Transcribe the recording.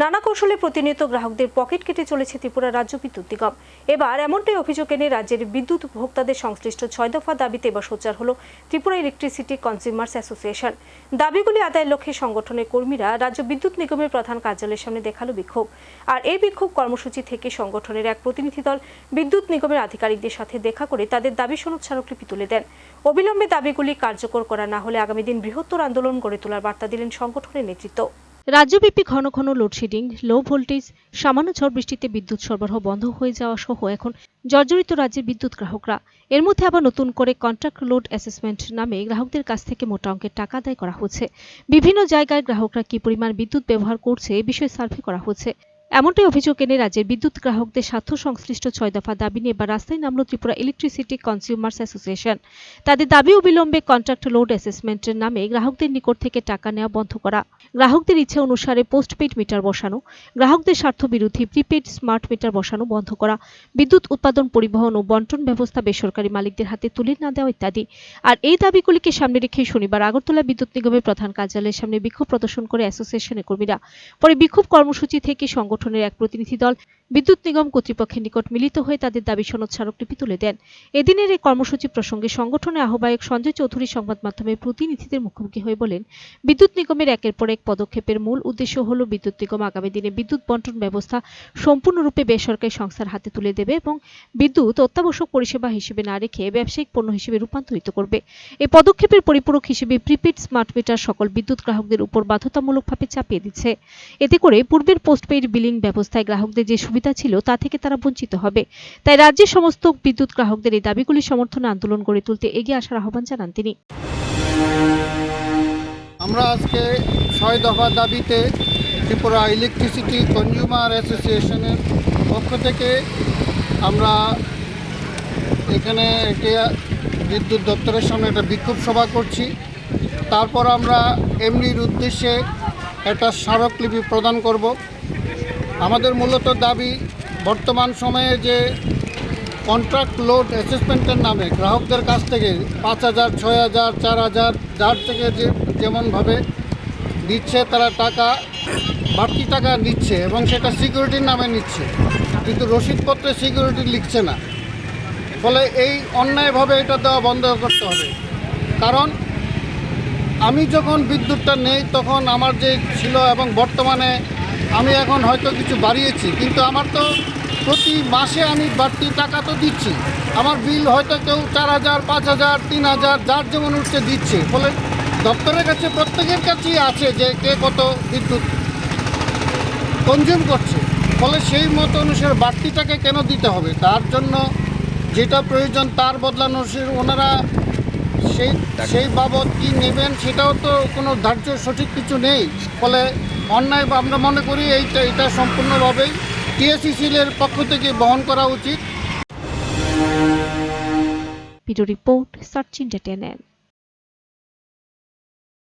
নানা কৌশলে প্রতিনিয়ত গ্রাহকদের পকেট কেটে চলেছে ত্রিপুরা রাজ্য বিদ্যুৎ নিগম। এবার এমনটাই অভিযোগ এনে রাজ্যের বিদ্যুৎ উপভোক্তাদের সংশ্লিষ্ট ছয় দফা দাবিতে এবার সোচ্চার হল ত্রিপুরা ইলেকট্রিসিটি কনজিউমার্স অ্যাসোসিয়েশন দাবিগুলি আদায়ের লক্ষ্যে সংগঠনের কর্মীরা রাজ্য বিদ্যুৎ নিগমের প্রধান কার্যালয়ের সামনে দেখাল বিক্ষোভ। আর এই বিক্ষোভ কর্মসূচি থেকে সংগঠনের এক প্রতিনিধি দল বিদ্যুৎ নিগমের আধিকারিকদের সাথে দেখা করে তাদের দাবি সনদ স্মারকলিপি তুলে দেন। অবিলম্বে দাবিগুলি কার্যকর করা না হলে আগামী দিন বৃহত্তর আন্দোলন গড়ে তোলার বার্তা দিলেন সংগঠনের নেতৃত্ব। রাজ্যব্যাপী ঘন ঘন লোডশেডিং লো ভোল্টেজ সামান্য ঝড় বৃষ্টিতে বিদ্যুৎ সরবরাহ বন্ধ হয়ে যাওয়া সহ এখন জর্জরিত রাজ্যের বিদ্যুৎ গ্রাহকরা। এর মধ্যে আবার নতুন করে কন্ট্রাক্ট লোড অ্যাসেসমেন্ট নামে গ্রাহকদের কাছ থেকে মোটা অঙ্কের টাকা আদায় করা হচ্ছে। বিভিন্ন জায়গায় গ্রাহকরা কি পরিমাণ বিদ্যুৎ ব্যবহার করছে এ বিষয়ে সার্ভে করা হচ্ছে। এমনটাই অভিযোগ এনে রাজ্যের বিদ্যুৎ গ্রাহকদের স্বার্থ সংশ্লিষ্ট ছয় দফা দাবি নিয়ে এবার রাস্তায় নামল ত্রিপুরা ইলেকট্রিসিটি কনজিউমার্স অ্যাসোসিয়েশন তাদের দাবি অবিলম্বে কন্ট্রাক্ট লোড অ্যাসেসমেন্টের নামে গ্রাহকদের নিকট থেকে টাকা নেওয়া বন্ধ করা। গ্রাহকদের ইচ্ছে অনুসারে পোস্টপেড মিটার বসানো, গ্রাহকদের স্বার্থ বিরোধী প্রিপেড স্মার্ট মিটার বসানো বন্ধ করা, বিদ্যুৎ উৎপাদন পরিবহন ও বন্টন ব্যবস্থা বেসরকারি মালিকদের হাতে তুলে না দেওয়া ইত্যাদি। আর এই দাবিগুলিকে সামনে রেখে শনিবার আগরতলা বিদ্যুৎ নিগমের প্রধান কার্যালয়ের সামনে বিক্ষোভ প্রদর্শন করে অ্যাসোসিয়েশনের কর্মীরা। পরে বিক্ষোভ কর্মসূচি থেকে সংগঠনের এক প্রতিনিধি দল বিদ্যুৎ নিগম কর্তৃপক্ষের নিকট মিলিত হয়ে তাদের দাবি সনদ স্মারকলিপি তুলে দেন। এদিনের এই কর্মসূচি প্রসঙ্গে সংগঠনের আহ্বায়ক সঞ্জয় চৌধুরী সংবাদ মাধ্যমের প্রতিনিধিদের মুখোমুখি হয়ে বলেন, বিদ্যুৎ নিগমের একের পর এক পদক্ষেপের মূল উদ্দেশ্য হল বিদ্যুৎ নিগম আগামী দিনে বিদ্যুৎ বন্টন ব্যবস্থা সম্পূর্ণরূপে বেসরকারি সংস্থার হাতে তুলে দেবে এবং বিদ্যুৎ অত্যাবশ্যক পরিষেবা হিসেবে না রেখে ব্যবসায়িক পণ্য হিসেবে রূপান্তরিত করবে। এই পদক্ষেপের পরিপূরক হিসেবে প্রিপেড স্মার্ট মিটার সকল বিদ্যুৎ গ্রাহকদের উপর বাধ্যতামূলকভাবে চাপিয়ে দিচ্ছে। এতে করে পূর্বের পোস্টপেড বিলিং ব্যবস্থায় গ্রাহকদের যে সুবিধা ছিল, তা থেকে তারা বঞ্চিত হবে। তাই রাজ্যের সমস্ত বিদ্যুৎ গ্রাহকদের এই দাবিগুলি সমর্থনে আন্দোলন গড়ে তুলতে এগিয়ে আসার আহ্বান জানান তিনি। আমরা আজকে ছয় দফা দাবিতে ত্রিপুরা ইলেকট্রিসিটি কনজিউমার অ্যাসোসিয়েশনের পক্ষ থেকে আমরা এখানে একটি বিদ্যুৎ দপ্তরের সামনে একটা বিক্ষোভ সভা করছি। তারপর আমরা এমনির উদ্দেশ্যে একটা স্মারকলিপি প্রদান করব। আমাদের মূলত দাবি বর্তমান সময়ে যে কন্ট্রাক্ট লোড অ্যাসেসমেন্টের নামে গ্রাহকদের কাছ থেকে পাঁচ হাজার, ছয় হাজার, চার হাজার, যার থেকে যে যেমনভাবে দিচ্ছে তারা টাকা, বাড়তি টাকা নিচ্ছে এবং সেটা সিকিউরিটির নামে নিচ্ছে, কিন্তু রসিদপত্রে সিকিউরিটি লিখছে না। ফলে এই অন্যায়ভাবে এটা দেওয়া বন্ধ করতে হবে। কারণ আমি যখন বিদ্যুৎটা নেই তখন আমার যে ছিল এবং বর্তমানে আমি এখন হয়তো কিছু বাড়িয়েছি কিন্তু আমার তো প্রতি মাসে আমি বাড়তি টাকা তো দিচ্ছি। আমার বিল হয়তো কেউ চার হাজার পাঁচ হাজার তিন হাজার যার যেমন উঠছে দিচ্ছে। ফলে দপ্তরের কাছে প্রত্যেকের কাছেই আছে যে কে কত বিদ্যুৎ কনজিউম করছে। ফলে সেই মতো অনুসারে বাড়তি টাকা কেন দিতে হবে? তার জন্য যেটা প্রয়োজন তার বদলানো ওনারা সেই সেই বাবদ কি নেবেন সেটাও তো কোনো ধার্য সঠিক কিছু নেই। ফলে অন্যায় আমরা মনে করি এইটা, এটা সম্পূর্ণভাবেই এর পক্ষ থেকে বহন করা উচিত। Video report সার্চিন India